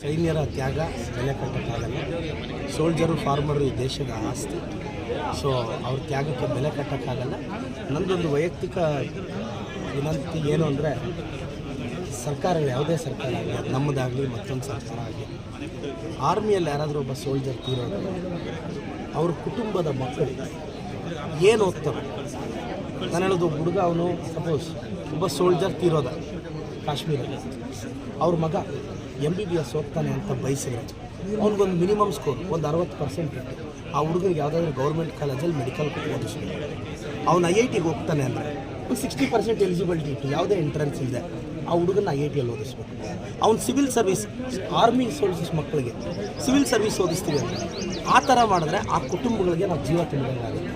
ಸೈನ್ಯರ ತ್ಯಾಗ ಬೆಲೆ ಕಟ್ಟಕ್ಕಾಗಲ್ಲ soldier farmer ಈ ದೇಶದ ಆಸ್ತಿ. ಸೊ ಅವ್ರ ತ್ಯಾಗಕ್ಕೆ ಬೆಲೆ ಕಟ್ಟೋಕ್ಕಾಗಲ್ಲ ನಂದೊಂದು ವೈಯಕ್ತಿಕ ವಿನಂತಿ ಏನು ಅಂದರೆ ಸರ್ಕಾರಗಳು ಯಾವುದೇ ಸರ್ಕಾರ ಆಗಲಿ ನಮ್ಮದಾಗಲಿ ಮತ್ತೊಂದು ಸರ್ಕಾರ ಆಗಲಿ ಆರ್ಮಿಯಲ್ಲಿ ಯಾರಾದರೂ ಒಬ್ಬ ಸೋಲ್ಜರ್ ತೀರೋದು ಅವ್ರ ಕುಟುಂಬದ ಮಕ್ಕಳು ಏನು ಓದ್ತಾರೆ? ನಾನು ಹೇಳೋದು, ಒಬ್ಬ ಹುಡುಗ ಅವನು ಸಪೋಸ್ ಒಬ್ಬ ಸೋಲ್ಜರ್ ತೀರೋದ ಕಾಶ್ಮೀರಲ್ಲಿ ಅವ್ರ ಮಗ ಎಂ ಬಿ ಬಿ ಎಸ್ ಓದ್ತಾನೆ ಅಂತ ಬಯಸಿದ್ರೆ ಅವ್ನಿಗೊಂದು ಮಿನಿಮಮ್ ಸ್ಕೋರ್ ಒಂದು ಅರವತ್ತು ಪರ್ಸೆಂಟ್ ಇಟ್ಟು ಆ ಹುಡುಗನಿಗೆ ಯಾವುದಾದ್ರೂ ಗೌರ್ಮೆಂಟ್ ಕಾಲೇಜಲ್ಲಿ ಮೆಡಿಕಲ್ ಓದಿಸ್ಬೇಕು. ಅವ್ನು ಐ ಐ ಟಿಗೆ ಹೋಗ್ತಾನೆ ಅಂದರೆ ಒಂದು ಸಿಕ್ಸ್ಟಿ ಪರ್ಸೆಂಟ್ ಎಲಿಜಿಬಿಲಿಟಿ ಇಟ್ಟು ಯಾವುದೇ ಎಂಟ್ರೆನ್ಸ್ ಇದೆ ಆ ಹುಡುಗನ ಐ ಐ ಟಿಯಲ್ಲಿ ಓದಿಸ್ಬೇಕು. ಅವ್ನು ಸಿವಿಲ್ ಸರ್ವಿಸ್ ಆರ್ಮಿ ಸೋಲ್ಜರ್ಸ್ ಮಕ್ಕಳಿಗೆ ಸಿವಿಲ್ ಸರ್ವಿಸ್ ಓದಿಸ್ತೀವಿ ಅಂದರೆ ಆ ಥರ ಮಾಡಿದ್ರೆ ಆ ಕುಟುಂಬಗಳಿಗೆ ನಾವು ಜೀವ ತುಂಬಿದಂಗಾಗುತ್ತೆ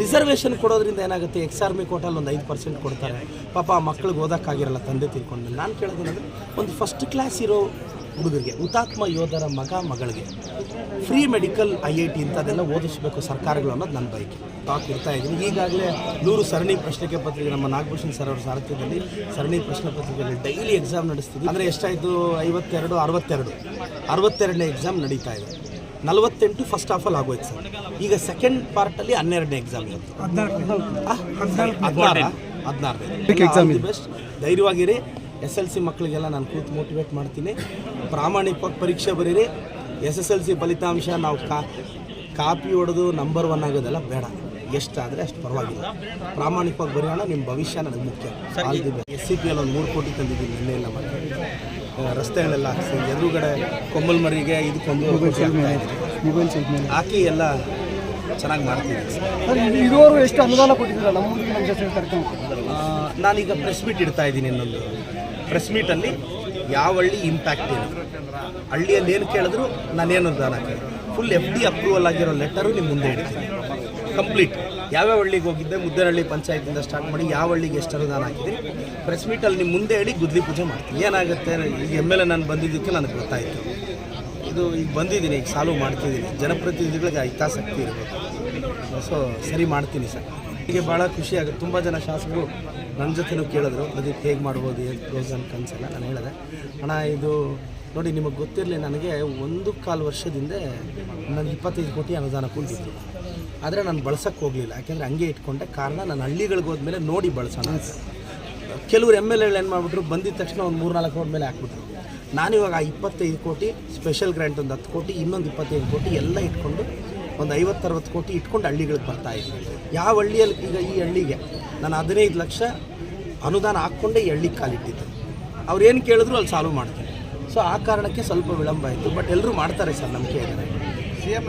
ರಿಸರ್ವೇಷನ್ ಕೊಡೋದ್ರಿಂದ ಏನಾಗುತ್ತೆ? ಎಕ್ಸ್ ಆರ್ಮಿ ಕೋಟಲ್ಲಿ ಒಂದು ಐದು ಪರ್ಸೆಂಟ್ ಕೊಡ್ತಾರೆ. ಪಾಪ ಆ ಮಕ್ಳಿಗೆ ಓದೋಕ್ಕಾಗಿರಲ್ಲ, ತಂದೆ ತಿಳ್ಕೊಂಡು ನಾನು ಕೇಳೋದೇನಂದ್ರೆ, ಒಂದು ಫಸ್ಟ್ ಕ್ಲಾಸ್ ಇರೋ ಹುಡುಗರಿಗೆ, ಹುತಾತ್ಮ ಯೋಧರ ಮಗ ಮಗಳಿಗೆ free medical I I T ಇಂಥದ್ದೆಲ್ಲ ಓದಿಸ್ಬೇಕು ಸರ್ಕಾರಗಳು ಅನ್ನೋದು ನನ್ನ ಬೈಕ್ ಟಾಕ್ ಇರ್ತಾ ಇದ್ದೀನಿ. ಈಗಾಗಲೇ ನೂರು ಸರಣಿ ಪ್ರಶ್ನೆಗೆ ಪತ್ರಿಕೆ, ನಮ್ಮ ನಾಗಭೂಷಣ್ ಸರ್ ಅವರ ಸಾರಥ್ಯದಲ್ಲಿ ಸರಣಿ ಪ್ರಶ್ನೆ ಪತ್ರಿಕೆಯಲ್ಲಿ ಡೈಲಿ ಎಕ್ಸಾಮ್ ನಡೆಸ್ತಿದ್ವಿ. ಅಂದರೆ ಎಷ್ಟಾಯಿತು? ಐವತ್ತೆರಡು, ಅರವತ್ತೆರಡು. ಅರವತ್ತೆರಡನೇ ಎಕ್ಸಾಮ್ ನಡೀತಾ ಇದೆ. ನಲವತ್ತೆಂಟು ಫಸ್ಟ್ ಹಾಫಲ್ಲಿ ಆಗೋಯ್ತು ಸರ್. ಈಗ ಸೆಕೆಂಡ್ ಪಾರ್ಟಲ್ಲಿ ಹನ್ನೆರಡನೇ ಎಕ್ಸಾಮ್ ಇರುತ್ತೆ ಹದಿನಾರು? ಹದಿನಾರನೇ. ಬೆಸ್ಟ್. ಧೈರ್ಯವಾಗಿರಿ. ಎಸ್ ಎಲ್ ಸಿ ಮಕ್ಕಳಿಗೆಲ್ಲ ನಾನು ಕೂತು ಮೋಟಿವೇಟ್ ಮಾಡ್ತೀನಿ. ಪ್ರಾಮಾಣಿಕವಾಗಿ ಪರೀಕ್ಷೆ ಬರೀರಿ. ಎಸ್ ಎಸ್ ಎಲ್ ಸಿ ಫಲಿತಾಂಶ ನಾವು ಕಾ ಕಾಪಿ ಹೊಡೆದು ನಂಬರ್ ಒನ್ ಆಗೋದೆಲ್ಲ ಬೇಡ. ಎಷ್ಟಾದರೆ ಅಷ್ಟು ಪರವಾಗಿಲ್ಲ. ಪ್ರಾಮಾಣಿಕವಾಗಿ ಬರೆಯೋಣ ನಿಮ್ಮ ಭವಿಷ್ಯ ನನಗೆ ಮುಖ್ಯ. ಎಸ್ ಸಿ ಪಿ ಎಲ್ ಒಂದು ಮೂರು ಕೋಟಿ ತಂದಿದ್ದೀನಿ ನಿನ್ನೆ ಇಲ್ಲ ಮಾಡಿ. ರಸ್ತೆಗಳೆಲ್ಲ ಹಾಕಿಸಿ ಎದುರುಗಡೆ ಕೊಮ್ಮಲ್ ಮರಿಗೆ ಇದಕ್ಕೊಂದು ಹಾಕಿ ಎಲ್ಲ ಚೆನ್ನಾಗಿ ಮಾಡ್ತೀವಿ ಇದುವರೆಗೂ ಎಷ್ಟು ಅನುದಾನ ಕೊಟ್ಟಿದ್ದೀರಾ? ನಮ್ಮ ನಮ್ಮ ಜೊತೆ ಕರ್ಕೊಂಡು ನಾನೀಗ ಪ್ರೆಸ್ ಮೀಟ್ ಇಡ್ತಾ ಇದ್ದೀನಿ ಇನ್ನೊಂದು. ಪ್ರೆಸ್ ಮೀಟಲ್ಲಿ ಯಾವ ಹಳ್ಳಿ ಇಂಪ್ಯಾಕ್ಟ್ ಏನು? ಹಳ್ಳಿಯಲ್ಲಿ ಏನು ಕೇಳಿದ್ರು ನಾನೇನು ಅನುದಾನ ಕೇಳಿ ಫುಲ್ ಎಫ್ ಡಿ ಅಪ್ರೂವಲ್ ಆಗಿರೋ ಲೆಟರು ನಿಮ್ಮ ಮುಂದೆ ಇಡ್ತೀನಿ. ಕಂಪ್ಲೀಟ್ ಯಾವ್ಯಾವ ಹಳ್ಳಿಗೆ ಹೋಗಿದ್ದೆ? ಮುದ್ದೇನಹಳ್ಳಿ ಪಂಚಾಯತಿಂದ ಸ್ಟಾರ್ಟ್ ಮಾಡಿ ಯಾವ ಹಳ್ಳಿಗೆ ಎಷ್ಟು ಅನುದಾನ ಹಾಕಿದ್ದೀನಿ? ಪ್ರೆಸ್ ಮೀಟಲ್ಲಿ ನಿಮ್ಮ ಮುಂದೆ ಹೇಳಿ ಗುದ್ಲಿ ಪೂಜೆ ಮಾಡ್ತೀನಿ. ಏನಾಗುತ್ತೆ? ಈಗ ಎಂ ಎಲ್ ಎ ನಾನು ಬಂದಿದ್ದಕ್ಕೆ ನನಗೆ ಗೊತ್ತಾಯಿತು. ಇದು ಈಗ ಬಂದಿದ್ದೀನಿ, ಈಗ ಸಾಲ್ವ್ ಮಾಡ್ತಿದ್ದೀನಿ. ಜನಪ್ರತಿನಿಧಿಗಳಿಗೆ ಹಿತಾಸಕ್ತಿ ಇರಬೇಕು. ಸೊ ಸರಿ ಮಾಡ್ತೀನಿ ಸರ್. ಹೀಗೆ ಭಾಳ ಖುಷಿ ಆಗುತ್ತೆ ತುಂಬ ಜನ ಶಾಸಕರು ನನ್ನ ಜೊತೆನೂ ಕೇಳಿದ್ರು. ಅದಕ್ಕೆ ಹೇಗೆ ಮಾಡ್ಬೋದು, ಏನು ಅಂತ ಕನಸಲ್ಲ ನಾನು ಹೇಳಿದೆ. ಅಣ್ಣ, ಇದು ನೋಡಿ, ನಿಮಗೆ ಗೊತ್ತಿರಲಿ, ನನಗೆ ಒಂದು ಕಾಲು ವರ್ಷದಿಂದ ನನಗೆ ಇಪ್ಪತ್ತೈದು ಕೋಟಿ ಅನುದಾನ ಕೊಟ್ಟಿತ್ತು ಆದರೆ ನಾನು ಬಳಸೋಕ್ಕೆ ಹೋಗಲಿಲ್ಲ. ಯಾಕೆಂದರೆ ಹಂಗೆ ಇಟ್ಕೊಂಡೆ. ಕಾರಣ ನಾನು ಹಳ್ಳಿಗಳಿಗೆ ಹೋದ್ಮೇಲೆ ನೋಡಿ ಬಳಸೋಣ ಕೆಲವರು ಎಂ ಎಲ್ ಎಗಳು ಏನು ಮಾಡಿಬಿಟ್ರು, ಬಂದಿದ ತಕ್ಷಣ ಒಂದು ಮೂರು ನಾಲ್ಕು ರೋಡ್ ಮೇಲೆ ಹಾಕ್ಬಿಟ್ರು. ನಾನಿವಾಗ ಆ ಇಪ್ಪತ್ತೈದು ಕೋಟಿ ಸ್ಪೆಷಲ್ ಗ್ರ್ಯಾಂಟ್ ಒಂದು ಹತ್ತು ಕೋಟಿ, ಇನ್ನೊಂದು ಇಪ್ಪತ್ತೈದು ಕೋಟಿ ಎಲ್ಲ ಇಟ್ಕೊಂಡು ಒಂದು ಐವತ್ತರವತ್ತು ಕೋಟಿ ಇಟ್ಕೊಂಡು ಹಳ್ಳಿಗಳಿಗೆ ಬರ್ತಾ ಇದ್ದೀನಿ. ಯಾವ ಹಳ್ಳಿಯಲ್ಲಿ ಈಗ ಈ ಹಳ್ಳಿಗೆ ನಾನು ಹದಿನೈದು ಲಕ್ಷ ಅನುದಾನ ಹಾಕ್ಕೊಂಡೇ ಈ ಹಳ್ಳಿಗೆ ಕಾಲಿಟ್ಟಿದ್ದೆ. ಅವ್ರು ಏನು ಕೇಳಿದ್ರು ಅಲ್ಲಿ ಸಾಲ್ವ್ ಮಾಡ್ತೀನಿ ಸೊ ಆ ಕಾರಣಕ್ಕೆ ಸ್ವಲ್ಪ ವಿಳಂಬ ಆಯಿತು. ಬಟ್ ಎಲ್ಲರೂ ಮಾಡ್ತಾರೆ ಸರ್ ನಂಬಿಕೆ ಇದೆ